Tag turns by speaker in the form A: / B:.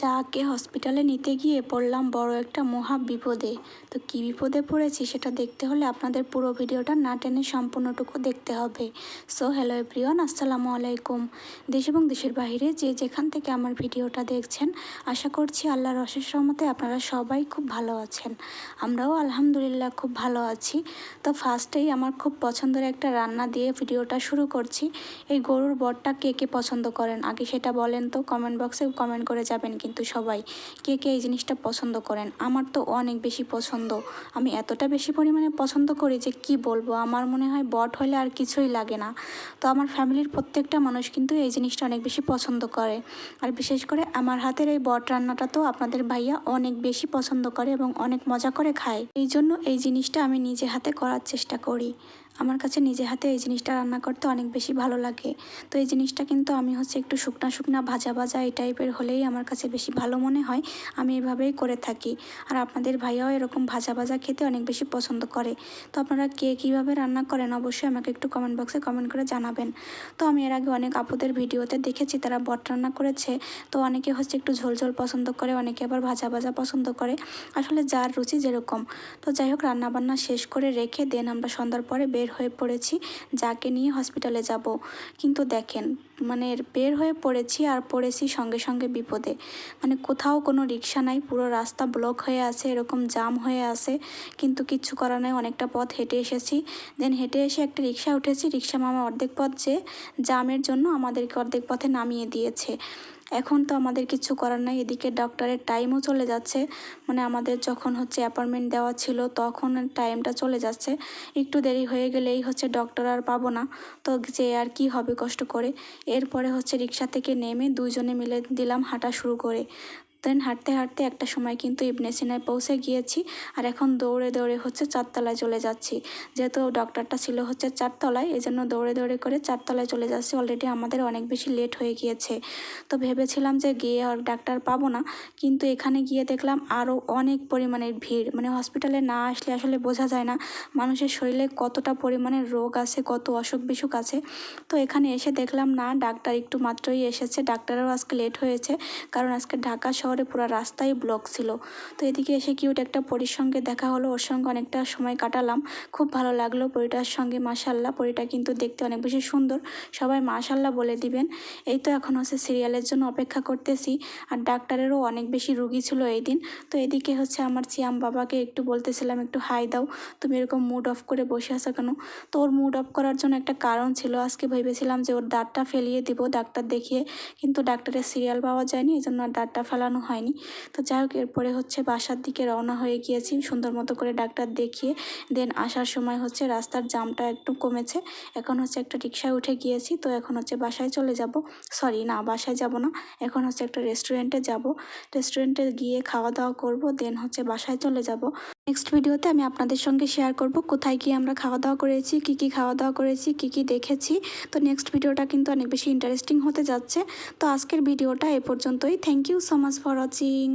A: যাকে হসপিটালে নিতে গিয়ে পড়লাম বড় একটা মহা বিপদে। তো কী বিপদে পড়েছি সেটা দেখতে হলে আপনাদের পুরো ভিডিওটা না টেনে সম্পূর্ণটুকু দেখতে হবে। সো হ্যালো এভরিওয়ান আসসালামু আলাইকুম। দেশ এবং দেশের বাইরে যে যেখান থেকে আমার ভিডিওটা দেখছেন, আশা করছি আল্লাহর অশেষ রহমতে আপনারা সবাই খুব ভালো আছেন। আমরাও আলহামদুলিল্লাহ খুব ভালো আছি। তো ফার্স্টেই আমার খুব পছন্দের একটা রান্না দিয়ে ভিডিওটা শুরু করছি। এই গরুর বটটা কে কে পছন্দ করেন? আগে সেটা বলেন তো কমেন্ট বক্সে কমেন্ট করে যাবেন কিন্তু সবাই, কে কে এই জিনিসটা পছন্দ করেন? আমার তো অনেক বেশি পছন্দ। আমি এতটা বেশি পরিমাণে পছন্দ করি যে কি বলব? আমার মনে হয় বট হলে আর কিছুই লাগে না। তো আমার ফ্যামিলির প্রত্যেকটা মানুষ কিন্তু এই জিনিসটা অনেক বেশি পছন্দ করে। আর বিশেষ করে আমার হাতের এই বট রান্নাটা তো আপনাদের ভাইয়া অনেক বেশি পছন্দ করে এবং অনেক মজা করে খায়। এই জন্য এই জিনিসটা আমি নিজে হাতে করার চেষ্টা করি। আমার কাছে নিজে হাতে এই জিনিসটা রান্না করতে অনেক বেশি ভালো লাগে। তো এই জিনিসটা কিন্তু আমি হচ্ছে একটু শুকনা শুকনা ভাজা ভাজা এই টাইপের হলেই আমার কাছে বেশি ভালো মনে হয়। আমি এভাবেই করে থাকি। আর আপনাদের ভাইয়াও এরকম ভাজা ভাজা খেতে অনেক বেশি পছন্দ করে। তো আপনারা কে কীভাবে রান্না করেন অবশ্যই আমাকে একটু কমেন্ট বক্সে কমেন্ট করে জানাবেন। তো আমি এর আগে অনেক আপুদের ভিডিওতে দেখেছি তারা বট রান্না করেছে। তো অনেকে হচ্ছে একটু ঝোল ঝোল পছন্দ করে, অনেকে আবার ভাজা ভাজা পছন্দ করে। আসলে যার রুচি যেরকম। তো যাই হোক, রান্নাবান্না শেষ করে রেখে দেন আমরা সন্ধ্যার পরে বের হয়ে পড়েছি যাকে নিয়ে হসপিটালে যাব। কিন্তু দেখেন মানে বের হয়ে পড়েছি আর পড়েছি সঙ্গে সঙ্গে বিপদে। মানে কোথাও কোনো রিক্সা নাই, পুরো রাস্তা ব্লক হয়ে আছে, এরকম জাম হয়ে আছে, কিন্তু কিচ্ছু করার নাই, অনেকটা পথ হেঁটে এসেছি। দেন হেঁটে এসে একটা রিক্সা উঠেছি, রিক্সা মামা অর্ধেক পথ যে জামের জন্য আমাদেরকে অর্ধেক পথে নামিয়ে দিয়েছে। এখন তো আমাদের কিছু করার নাই, এদিকে ডক্টরের টাইমও চলে যাচ্ছে। মানে আমাদের যখন হচ্ছে অ্যাপয়েন্টমেন্ট দেওয়া ছিল, তখন টাইমটা চলে যাচ্ছে। একটু দেরি হয়ে গেলেই হচ্ছে ডক্টর আর পাবো না। তো যে আর কি হবে কষ্ট করে? এরপরে হচ্ছে রিক্সা থেকে নেমে দুজনে মিলে দিলাম হাঁটা শুরু করে। দেন হাঁটতে হাঁটতে একটা সময় কিন্তু ইবনে সিনায় পৌঁছে গিয়েছি আর এখন দৌড়ে দৌড়ে হচ্ছে চারতলায় চলে যাচ্ছি। যেহেতু ডক্টরটা ছিল হচ্ছে চারতলায় এই জন্য দৌড়ে দৌড়ে করে চারতলায় চলে যাচ্ছি। অলরেডি আমাদের অনেক বেশি লেট হয়ে গিয়েছে। তো ভেবেছিলাম যে গিয়ে আর ডাক্তার পাবো না। কিন্তু এখানে গিয়ে দেখলাম আরও অনেক পরিমাণের ভিড়। মানে হসপিটালে না আসলে আসলে বোঝা যায় না মানুষের শরীরে কতটা পরিমাণের রোগ আছে, কত অসুখ বিসুখ আছে। তো এখানে এসে দেখলাম না ডাক্তার একটু মাত্রই এসেছে। ডাক্তারও আজকে লেট হয়েছে। কারণ আজকে ঢাকা পুরো রাস্তাই ব্লক ছিল। তো এদিকে এসে কিউট একটা পরীর সঙ্গে দেখা হলো। ওর সঙ্গে অনেকটা সময় কাটালাম। খুব ভালো লাগল পরীটার সঙ্গে মাশাল্লাহ পরীটা কিন্তু দেখতে অনেক বেশি সুন্দর। সবাই মাশাল্লাহ বলে দিবেন। এই তো এখন হচ্ছে সিরিয়ালের জন্য অপেক্ষা করতেছি। আর ডাক্তারেরও অনেক বেশি রুগী ছিল এই দিন। তো এদিকে হচ্ছে আমার চিয়াম বাবাকে একটু বলতেছিলাম, একটু হাই দাও। তুমি এরকম মুড অফ করে বসে আছো কেন? তো ওর মুড অফ করার জন্য একটা কারণ ছিল। আজকে ভেবেছিলাম যে ওর দাঁতটা ফেলিয়ে দিব ডাক্তার দেখিয়ে। কিন্তু ডাক্তারের সিরিয়াল পাওয়া যায়নি এই জন্য আর দাঁতটা ফেলানো হয়নি। তো যাই হোক, এরপরে হচ্ছে বাসার দিকে রওনা হয়ে গিয়েছি। সুন্দর মতো করে ডাক্তার দেখিয়ে দেন আসার সময় হচ্ছে রাস্তার জামটা একটু কমেছে। এখন হচ্ছে একটা রিক্সায় উঠে গিয়েছি। তো এখন হচ্ছে বাসায় চলে যাব। সরি, না, বাসায় যাব না। এখন হচ্ছে একটা রেস্টুরেন্টে যাব। রেস্টুরেন্টে গিয়ে খাওয়া দাওয়া করব, দেন হচ্ছে বাসায় চলে যাব। নেক্সট ভিডিওতে আমি আপনাদের সঙ্গে শেয়ার করব কোথায় গিয়ে আমরা খাওয়া দাওয়া করেছি, কি কি খাওয়া দাওয়া করেছি, কি কি দেখেছি। তো নেক্সট ভিডিওটা কিন্তু অনেক বেশি ইন্টারেস্টিং হতে যাচ্ছে। তো আজকের ভিডিওটা এ পর্যন্তই। Thank you so much for watching